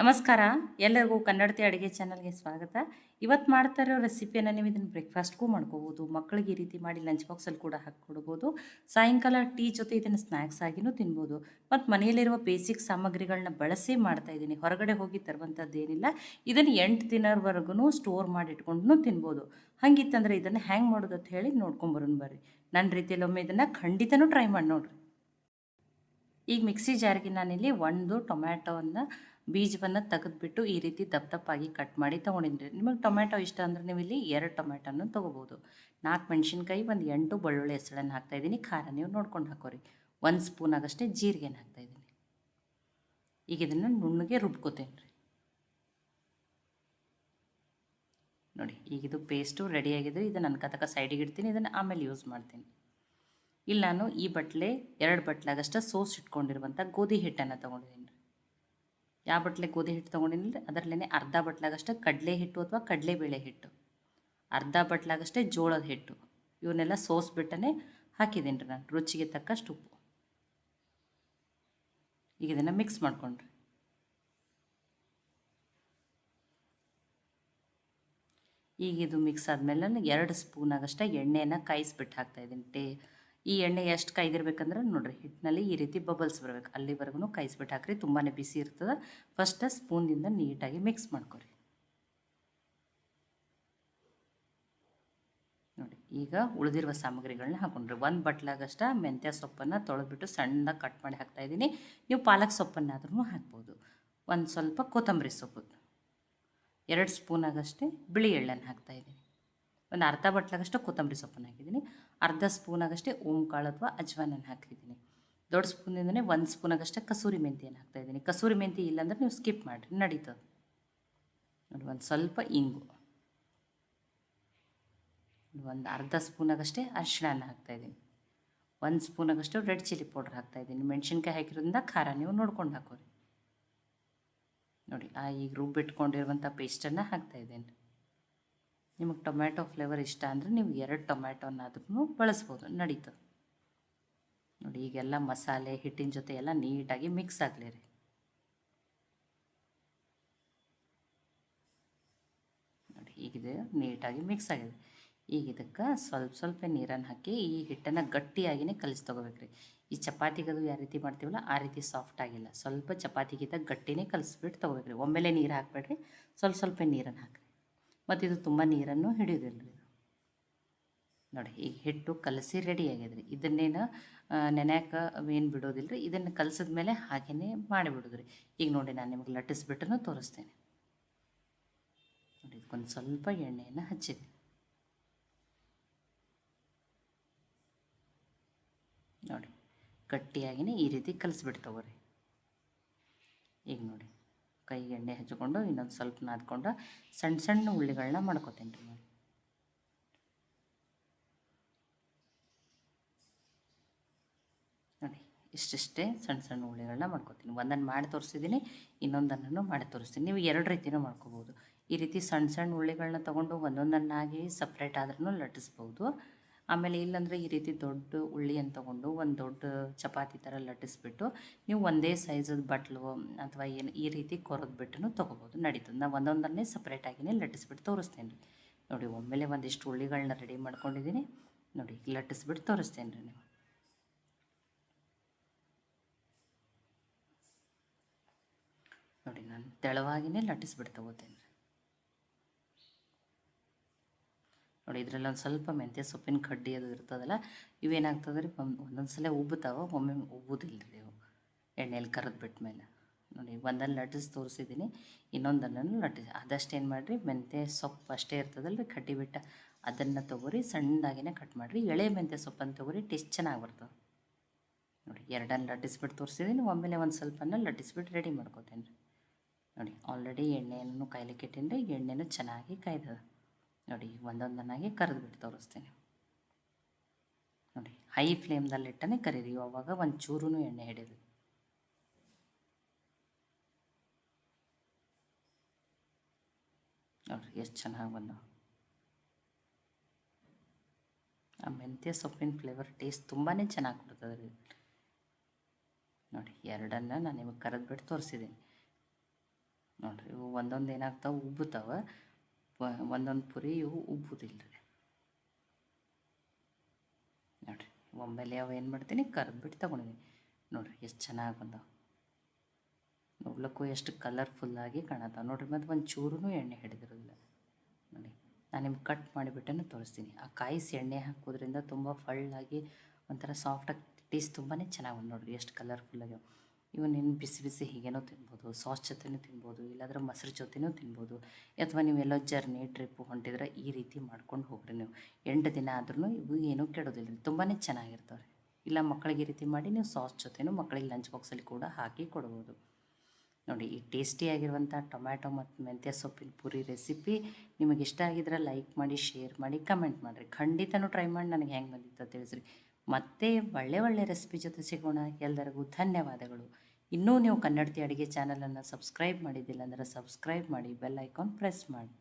ನಮಸ್ಕಾರ. ಎಲ್ಲರಿಗೂ ಕನ್ನಡತಿ ಅಡುಗೆ ಚಾನಲ್ಗೆ ಸ್ವಾಗತ. ಇವತ್ತು ಮಾಡ್ತಾ ಇರೋ ರೆಸಿಪಿಯನ್ನು ನೀವು ಇದನ್ನು ಬ್ರೇಕ್ಫಾಸ್ಟ್ಗೂ ಮಾಡ್ಕೋಬೋದು ಮಕ್ಕಳಿಗೆ ಈ ರೀತಿ ಮಾಡಿ ಲಂಚ್ ಬಾಕ್ಸಲ್ಲಿ ಕೂಡ ಹಾಕ್ಕೊಡ್ಬೋದು, ಸಾಯಂಕಾಲ ಟೀ ಜೊತೆ ಇದನ್ನು ಸ್ನ್ಯಾಕ್ಸ್ ಆಗಿನೂ ತಿನ್ಬೋದು, ಮತ್ತು ಮನೆಯಲ್ಲಿರುವ ಬೇಸಿಕ್ ಸಾಮಗ್ರಿಗಳನ್ನ ಬಳಸಿ ಮಾಡ್ತಾ ಇದ್ದೀನಿ. ಹೊರಗಡೆ ಹೋಗಿ ತರುವಂಥದ್ದೇನಿಲ್ಲ. ಇದನ್ನು ಎಂಟು ದಿನವರೆಗೂ ಸ್ಟೋರ್ ಮಾಡಿ ಇಟ್ಕೊಂಡು ತಿನ್ಬೋದು. ಹಾಗಿತ್ತಂದರೆ ಇದನ್ನು ಹ್ಯಾಂಗ್ ಮಾಡೋದು ಅಂತ ಹೇಳಿ ನೋಡ್ಕೊಂಬರೋಣ ಬರ್ರಿ. ನನ್ನ ರೀತಿಯಲ್ಲಿ ಒಮ್ಮೆ ಇದನ್ನು ಖಂಡಿತನೂ ಟ್ರೈ ಮಾಡಿ ನೋಡ್ರಿ. ಈಗ ಮಿಕ್ಸಿ ಜಾರಿಗೆ ನಾನಿಲ್ಲಿ ಒಂದು ಟೊಮ್ಯಾಟೋವನ್ನು ಬೀಜವನ್ನು ತೆಗೆದುಬಿಟ್ಟು ಈ ರೀತಿ ದಪ್ಪ ದಪ್ಪಾಗಿ ಕಟ್ ಮಾಡಿ ತೊಗೊಂಡಿದ್ರಿ. ನಿಮಗೆ ಟೊಮೆಟೊ ಇಷ್ಟ ಅಂದರೆ ನೀವು ಇಲ್ಲಿ ಎರಡು ಟೊಮೆಟೊನು ತೊಗೋಬೋದು. ನಾಲ್ಕು ಮೆಣಸಿನ್ಕಾಯಿ, ಒಂದು ಎಂಟು ಬೆಳ್ಳುಳ್ಳಿ ಹೆಸಳನ್ನು ಹಾಕ್ತಾಯಿದ್ದೀನಿ ಖಾರ ನೀವು ನೋಡ್ಕೊಂಡು ಹಾಕೋರಿ. ಒಂದು ಸ್ಪೂನ್ ಆಗಷ್ಟೇ ಜೀರಿಗೆನ ಹಾಕ್ತಾಯಿದ್ದೀನಿ ಈಗ ಇದನ್ನು ನುಣ್ಣಗೆ ರುಬ್ಕೋತೇನೆ ರೀ ನೋಡಿ, ಈಗ ಇದು ಪೇಸ್ಟು ರೆಡಿಯಾಗಿದೆ ಇದು ನನ್ನ ಕತಕ ಸೈಡಿಗೆ ಇಡ್ತೀನಿ. ಇದನ್ನು ಆಮೇಲೆ ಯೂಸ್ ಮಾಡ್ತೀನಿ. ಇಲ್ಲಿ ನಾನು ಈ ಬಟ್ಲೆ, ಎರಡು ಬಟ್ಲಾಗಷ್ಟೇ ಸೋಸ್ ಇಟ್ಕೊಂಡಿರುವಂಥ ಗೋಧಿ ಹಿಟ್ಟನ್ನು ತೊಗೊಂಡಿದ್ದೀನಿ. ಯಾವ ಬಟ್ಲೆ ಗೋಧಿ ಹಿಟ್ಟು ತೊಗೊಂಡಿನಿ ಅದರಲ್ಲೇ ಅರ್ಧ ಬಟ್ಲಾಗಷ್ಟು ಕಡಲೆ ಹಿಟ್ಟು ಅಥವಾ ಕಡಲೆಬೇಳೆ ಹಿಟ್ಟು, ಅರ್ಧ ಬಟ್ಲಾಗಷ್ಟೇ ಜೋಳದ ಹಿಟ್ಟು, ಇವನ್ನೆಲ್ಲ ಸೋಸ್ಬಿಟ್ಟನೆ ಹಾಕಿದ್ದೀನಿ ರೀ ನಾನು, ರುಚಿಗೆ ತಕ್ಕಷ್ಟು ಉಪ್ಪು. ಈಗ ಇದನ್ನು ಮಿಕ್ಸ್ ಮಾಡ್ಕೊಂಡ್ರಿ. ಈಗ ಇದು ಮಿಕ್ಸ್ ಆದಮೇಲೆ ಎರಡು ಸ್ಪೂನ್ ಆಗಷ್ಟೇ ಎಣ್ಣೆಯನ್ನು ಕಾಯಿಸ್ಬಿಟ್ಟು ಹಾಕ್ತಾಯಿದ್ದೀನಿ ಟೇ ಈ ಎಣ್ಣೆ ಎಷ್ಟು ಕಾಯ್ದಿರ್ಬೇಕಂದ್ರೆ ನೋಡಿರಿ, ಹಿಟ್ಟಿನಲ್ಲಿ ಈ ರೀತಿ ಬಬಲ್ಸ್ ಬರಬೇಕು. ಅಲ್ಲಿವರೆಗೂ ಕಾಯಿಸ್ಬಿಟ್ಟು ಹಾಕ್ರಿ ತುಂಬಾ ಬಿಸಿ ಇರ್ತದೆ. ಫಸ್ಟ್ ಸ್ಪೂನಿಂದ ನೀಟಾಗಿ ಮಿಕ್ಸ್ ಮಾಡ್ಕೊರಿ. ನೋಡಿ, ಈಗ ಉಳಿದಿರುವ ಸಾಮಗ್ರಿಗಳನ್ನ ಹಾಕೊಂಡ್ರಿ. ಒಂದು ಬಟ್ಲಾಗಷ್ಟ ಮೆಂತ್ಯ ಸೊಪ್ಪನ್ನು ತೊಳೆದ್ಬಿಟ್ಟು ಸಣ್ಣದಾಗಿ ಕಟ್ ಮಾಡಿ ಹಾಕ್ತಾಯಿದ್ದೀನಿ ನೀವು ಪಾಲಕ್ ಸೊಪ್ಪನ್ನಾದ್ರೂ ಹಾಕ್ಬೋದು. ಒಂದು ಸ್ವಲ್ಪ ಕೊತ್ತಂಬರಿ ಸೊಪ್ಪು. ಎರಡು ಸ್ಪೂನಾಗಷ್ಟೇ ಬಿಳಿ ಎಳ್ಳನ್ನು ಹಾಕ್ತಾಯಿದ್ದೀನಿ ಒಂದು ಅರ್ಧ ಬಟ್ಲಾಗಷ್ಟು ಕೊತ್ತಂಬರಿ ಸೊಪ್ಪನ್ನು ಹಾಕಿದ್ದೀನಿ ಅರ್ಧ ಸ್ಪೂನಾಗಷ್ಟೇ ಓಂ ಕಾಳು ಅಥವಾ ಅಜ್ವಾನನ್ನು ಹಾಕಿದ್ದೀನಿ ದೊಡ್ಡ ಸ್ಪೂನಿಂದನೇ ಒಂದು ಸ್ಪೂನಾಗಷ್ಟೇ ಕಸೂರಿ ಮೆಂತ್ಯನ ಹಾಕ್ತಾಯಿದ್ದೀನಿ ಕಸೂರಿ ಮೆಂತಿ ಇಲ್ಲಾಂದ್ರೆ ನೀವು ಸ್ಕಿಪ್ ಮಾಡಿರಿ, ನಡೀತದೆ. ನೋಡಿ, ಒಂದು ಸ್ವಲ್ಪ ಇಂಗು. ಒಂದು ಅರ್ಧ ಸ್ಪೂನಾಗಷ್ಟೇ ಅರಿಶಿಣನ ಹಾಕ್ತಾಯಿದ್ದೀನಿ ಒಂದು ಸ್ಪೂನಾಗಷ್ಟು ರೆಡ್ ಚಿಲ್ಲಿ ಪೌಡ್ರ್ ಹಾಕ್ತಾಯಿದ್ದೀನಿ ಮೆಣಸಿನ್ಕಾಯಿ ಹಾಕಿರೋದ್ರಿಂದ ಖಾರ ನೀವು ನೋಡ್ಕೊಂಡು ಹಾಕೋರಿ. ನೋಡಿ, ಆ ಈಗ ರುಬ್ಬಿಟ್ಕೊಂಡಿರುವಂಥ ಪೇಸ್ಟನ್ನು ಹಾಕ್ತಾಯಿದ್ದೀನಿ ನಿಮಗೆ ಟೊಮ್ಯಾಟೊ ಫ್ಲೇವರ್ ಇಷ್ಟ ಅಂದರೆ ನೀವು ಎರಡು ಟೊಮ್ಯಾಟೊನಾದ್ರೂ ಬಳಸ್ಬೋದು ನಡೀತದೆ ನೋಡಿ, ಈಗೆಲ್ಲ ಮಸಾಲೆ, ಹಿಟ್ಟಿನ ಜೊತೆ ಎಲ್ಲ ನೀಟಾಗಿ ಮಿಕ್ಸ್ ಆಗಲಿ ರೀ. ನೋಡಿ ಈಗಿದೆ ನೀಟಾಗಿ ಮಿಕ್ಸ್ ಆಗಿದೆ. ಈಗ ಇದಕ್ಕೆ ಸ್ವಲ್ಪ ಸ್ವಲ್ಪ ನೀರನ್ನು ಹಾಕಿ ಈ ಹಿಟ್ಟನ್ನು ಗಟ್ಟಿಯಾಗಿಯೇ ಕಲಿಸಿ ತೊಗೋಬೇಕ್ರಿ. ಈ ಚಪಾತಿಗದು ಯಾವ ರೀತಿ ಮಾಡ್ತೀವಲ್ಲ, ಆ ರೀತಿ ಸಾಫ್ಟ್ ಆಗಿಲ್ಲ. ಸ್ವಲ್ಪ ಚಪಾತಿಗಿಂತ ಗಟ್ಟಿನೇ ಕಲಿಸ್ಬಿಟ್ಟು ತೊಗೋಬೇಕ್ರಿ. ಒಮ್ಮೆಲೆ ನೀರು ಹಾಕ್ಬೇಡ್ರಿ. ಸ್ವಲ್ಪ ಸ್ವಲ್ಪ ನೀರನ್ನು ಹಾಕಿರಿ. ಮತ್ತು ಇದು ತುಂಬ ನೀರನ್ನು ಹಿಡಿಯೋದಿಲ್ಲ ರೀ ನೋಡಿ, ಈಗ ಹಿಟ್ಟು ಕಲಸಿ ರೆಡಿ ರೀ ಇದನ್ನೇನು ನೆನೆಯಾಕ ಏನು ಬಿಡೋದಿಲ್ಲ ರೀ ಇದನ್ನು ಕಲಸಿದ ಮೇಲೆ ಹಾಗೇ ಮಾಡಿಬಿಡೋದ್ರಿ. ಈಗ ನೋಡಿ, ನಾನು ನಿಮಗೆ ಲಟ್ಟಿಸ್ಬಿಟ್ಟು ತೋರಿಸ್ತೇನೆ. ನೋಡಿ, ಇದಕ್ಕೊಂದು ಸ್ವಲ್ಪ ಎಣ್ಣೆಯನ್ನು ಹಚ್ಚಿದೆ ನೋಡಿ, ಗಟ್ಟಿಯಾಗಿನೇ ಈ ರೀತಿ ಕಲಿಸ್ಬಿಟ್ಟು ತಗೋರಿ ಈಗ ನೋಡಿ. ಕೈಗೆ ಎಣ್ಣೆ ಹಚ್ಕೊಂಡು ಇನ್ನೊಂದು ಸ್ವಲ್ಪ ನಾದ್ಕೊಂಡು ಸಣ್ಣ ಸಣ್ಣ ಉಳ್ಳಿಗಳನ್ನ ಮಾಡ್ಕೊತೀನಿ ರೀ ನೋಡಿ ನೋಡಿ, ಇಷ್ಟಿಷ್ಟೇ ಸಣ್ಣ ಸಣ್ಣ ಉಳ್ಳಿಗಳನ್ನ ಮಾಡ್ಕೊತೀನಿ. ಒಂದನ್ನು ಮಾಡಿ ತೋರಿಸಿದ್ದೀನಿ ಇನ್ನೊಂದನ್ನು ಮಾಡಿ ತೋರಿಸ್ತೀನಿ ನೀವು ಎರಡು ರೀತಿಯೂ ಮಾಡ್ಕೋಬೋದು. ಈ ರೀತಿ ಸಣ್ಣ ಸಣ್ಣ ಉಳ್ಳಿಗಳನ್ನ ತೊಗೊಂಡು ಒಂದೊಂದನ್ನಾಗಿ ಸಪ್ರೇಟ್ ಆದ್ರೂ ಲಟ್ಟಿಸ್ಬೋದು. ಆಮೇಲೆ ಇಲ್ಲಾಂದರೆ ಈ ರೀತಿ ದೊಡ್ಡ ಉಳ್ಳಿಯನ್ನು ತೊಗೊಂಡು ಒಂದು ದೊಡ್ಡ ಚಪಾತಿ ಥರ ಲಟ್ಟಿಸ್ಬಿಟ್ಟು ನೀವು ಒಂದೇ ಸೈಜದ ಬಟ್ಲು ಅಥವಾ ಏನು ಈ ರೀತಿ ಕೊರೆದ್ಬಿಟ್ಟು ತೊಗೋಬೋದು. ನಡೀತದೆ. ನಾವು ಒಂದೊಂದನ್ನೇ ಸಪ್ರೇಟಾಗಿಯೇ ಲಟ್ಟಿಸ್ಬಿಟ್ಟು ತೋರಿಸ್ತೇನೆ ರೀ. ನೋಡಿ, ಒಮ್ಮೆಲೆ ಒಂದಿಷ್ಟು ಉಳ್ಳಿಗಳನ್ನ ರೆಡಿ ಮಾಡ್ಕೊಂಡಿದ್ದೀನಿ. ನೋಡಿ, ಲಟ್ಟಿಸ್ಬಿಟ್ಟು ತೋರಿಸ್ತೇನೆ ರೀ ನೀವು ನೋಡಿ, ನಾನು ತೆಳವಾಗಿಯೇ ಲಟ್ಟಿಸ್ಬಿಟ್ಟು ತೊಗೋತೇನೆ ರೀ ನೋಡಿ, ಇದರಲ್ಲಿ ಒಂದು ಸ್ವಲ್ಪ ಮೆಂತ್ಯ ಸೊಪ್ಪಿನ ಕಡ್ಡಿ ಅದು ಇರ್ತದಲ್ಲ, ಇವೇನಾಗ್ತದೆ ರೀ ಒಂದೊಂದು ಸಲ ಉಬ್ಬುತ್ತಾವೆ, ಒಮ್ಮೆ ಉಬ್ಬುದಿಲ್ಲ ರೀ ಇವು ಎಣ್ಣೆಯಲ್ಲಿ ಕರೆದು ಬಿಟ್ಟ ಮೇಲೆ ನೋಡಿ ಒಂದನ್ನು ಲಟ್ಟಿಸಿ ತೋರಿಸಿದ್ದೀನಿ ಇನ್ನೊಂದನ್ನು ಲಟ್ಟಿಸಿ ಆದಷ್ಟು ಏನು ಮಾಡಿರಿ, ಮೆಂತ್ಯ ಸೊಪ್ಪು ಅಷ್ಟೇ ಇರ್ತದಲ್ಲ ರೀ ಕಡ್ಡಿ ಬಿಟ್ಟ ಅದನ್ನು ತೊಗೊರಿ, ಸಣ್ಣದಾಗಿನೇ ಕಟ್ ಮಾಡಿರಿ. ಎಳೆ ಮೆಂತ್ಯ ಸೊಪ್ಪನ್ನು ತೊಗೊರಿ, ಟೇಸ್ಟ್ ಚೆನ್ನಾಗಿ ಬರ್ತದೆ. ನೋಡಿ, ಎರಡನ್ನು ಲಟ್ಟಿಸ್ಬಿಟ್ಟು ತೋರಿಸಿದ್ದೀನಿ ಒಮ್ಮೆಲೆ ಒಂದು ಸ್ವಲ್ಪನ ಲಟ್ಟಿಸ್ಬಿಟ್ಟು ರೆಡಿ ಮಾಡ್ಕೋತೇನೆ ರೀ ನೋಡಿ, ಆಲ್ರೆಡಿ ಎಣ್ಣೆಯನ್ನು ಕಾಯ್ಲಿಕ್ಕೆ ಇಟ್ಟೀನಿ ರೀ ಎಣ್ಣೆನೂ ಚೆನ್ನಾಗಿ ಕಾಯ್ದದ. ನೋಡಿ, ಒಂದೊಂದನ್ನಾಗಿ ಕರೆದ್ಬಿಟ್ಟು ತೋರಿಸ್ತೀನಿ. ನೋಡಿ ಹೈ ಫ್ಲೇಮ್ದಲ್ಲಿ ಇಟ್ಟನೆ ಕರೀರಿ ಅವಾಗ ಒಂದು ಚೂರು ಎಣ್ಣೆ ಹಿಡಿದು. ನೋಡಿರಿ, ಎಷ್ಟು ಚೆನ್ನಾಗಿ ಬಂದು. ಆ ಮೆಂತ್ಯ ಸೊಪ್ಪಿನ ಫ್ಲೇವರ್ ಟೇಸ್ಟ್ ತುಂಬಾ ಚೆನ್ನಾಗಿ ಕೊಡ್ತದೆ ರೀ. ನೋಡಿ, ಎರಡನ್ನು ನಾನು ನಿಮಗೆ ಕರೆದ್ಬಿಟ್ಟು ತೋರಿಸಿದ್ದೀನಿ ನೋಡಿರಿ, ಇವು ಒಂದೊಂದು ಏನಾಗ್ತಾವೆ, ಉಬ್ಬುತ್ತಾವೆ. ಒಂದೊಂದು ಪುರಿ ಇವು ಉಬ್ಬುದಿಲ್ಲ ರೀ ನೋಡಿರಿ, ಒಮ್ಮೆಲೆ ಅವ ಏನು ಮಾಡ್ತೀನಿ ಕರ್ಬಿಟ್ಟು ತೊಗೊಂಡಿನಿ. ನೋಡಿರಿ, ಎಷ್ಟು ಚೆನ್ನಾಗಿ ಬಂದಾವೆ. ನೋಡ್ಲಿಕ್ಕೂ ಎಷ್ಟು ಕಲರ್ಫುಲ್ಲಾಗಿ ಕಾಣತ್ತಾವೆ. ನೋಡಿರಿ, ಮತ್ತು ಒಂದು ಚೂರೂ ಎಣ್ಣೆ ಹಿಡಿದಿರೋದಿಲ್ಲ. ನೋಡಿ, ನಾನು ನಿಮ್ಗೆ ಕಟ್ ಮಾಡಿಬಿಟ್ಟನ್ನು ತೋರಿಸ್ತೀನಿ. ಆ ಕಾಯಿಸಿ ಎಣ್ಣೆ ಹಾಕೋದ್ರಿಂದ ತುಂಬ ಫಳ್ಳಾಗಿ ಒಂಥರ ಸಾಫ್ಟಾಗಿ ಟೇಸ್ಟ್ ತುಂಬಾ ಚೆನ್ನಾಗಿ ಬಂದು ನೋಡಿರಿ, ಎಷ್ಟು ಕಲರ್ಫುಲ್ಲಾಗಿ ಇವನ್ ಇನ್ನು ಬಿಸಿ ಬಿಸಿ ಹೀಗೇನೋ ತಿನ್ಬೋದು ಸಾಸ್ ಜೊತೆನೂ ತಿನ್ಬೋದು, ಇಲ್ಲಾಂದ್ರೆ ಮೊಸರು ಜೊತೆನೂ ತಿನ್ಬೋದು. ಅಥವಾ ನೀವೆಲ್ಲೋ ಜರ್ನಿ, ಟ್ರಿಪ್ ಹೊಂಟಿದ್ರೆ ಈ ರೀತಿ ಮಾಡ್ಕೊಂಡು ಹೋಗ್ರಿ ನೀವು. ಎಂಟು ದಿನ ಆದ್ರೂ ಇವು ಏನೂ ಕೆಡೋದಿಲ್ಲ ರೀ ತುಂಬಾ ಚೆನ್ನಾಗಿರ್ತವೆ. ರೀ ಇಲ್ಲ ಮಕ್ಕಳಿಗೆ ಈ ರೀತಿ ಮಾಡಿ ನೀವು ಸಾಸ್ ಜೊತೆನೂ ಮಕ್ಕಳಿಗೆ ಲಂಚ್ ಬಾಕ್ಸಲ್ಲಿ ಕೂಡ ಹಾಕಿ ಕೊಡ್ಬೋದು. ನೋಡಿ, ಈ ಟೇಸ್ಟಿಯಾಗಿರುವಂಥ ಟೊಮ್ಯಾಟೊ ಮತ್ತು ಮೆಂತ್ಯ ಸೊಪ್ಪಿನ ಪುರಿ ರೆಸಿಪಿ ನಿಮಗೆ ಇಷ್ಟ ಆಗಿದ್ರೆ ಲೈಕ್ ಮಾಡಿ, ಶೇರ್ ಮಾಡಿ, ಕಮೆಂಟ್ ಮಾಡಿರಿ. ಖಂಡಿತನೂ ಟ್ರೈ ಮಾಡಿ, ನನಗೆ ಹೆಂಗೆ ಬಂದಿತ್ತು ತಿಳಿಸ್ರಿ. ಮತ್ತೆ ಒಳ್ಳೆ ಒಳ್ಳೆ ರೆಸಿಪಿ ಜೊತೆ ಸಿಗೋಣ. ಎಲ್ಲರಿಗೂ ಧನ್ಯವಾದಗಳು. ಇನ್ನೂ ನೀವು ಕನ್ನಡತಿ ಅಡುಗೆ ಚಾನಲನ್ನು ಸಬ್ಸ್ಕ್ರೈಬ್ ಮಾಡಿದ್ದಿಲ್ಲ ಅಂದರೆ ಸಬ್ಸ್ಕ್ರೈಬ್ ಮಾಡಿ ಬೆಲ್ ಐಕಾನ್ ಪ್ರೆಸ್ ಮಾಡಿ.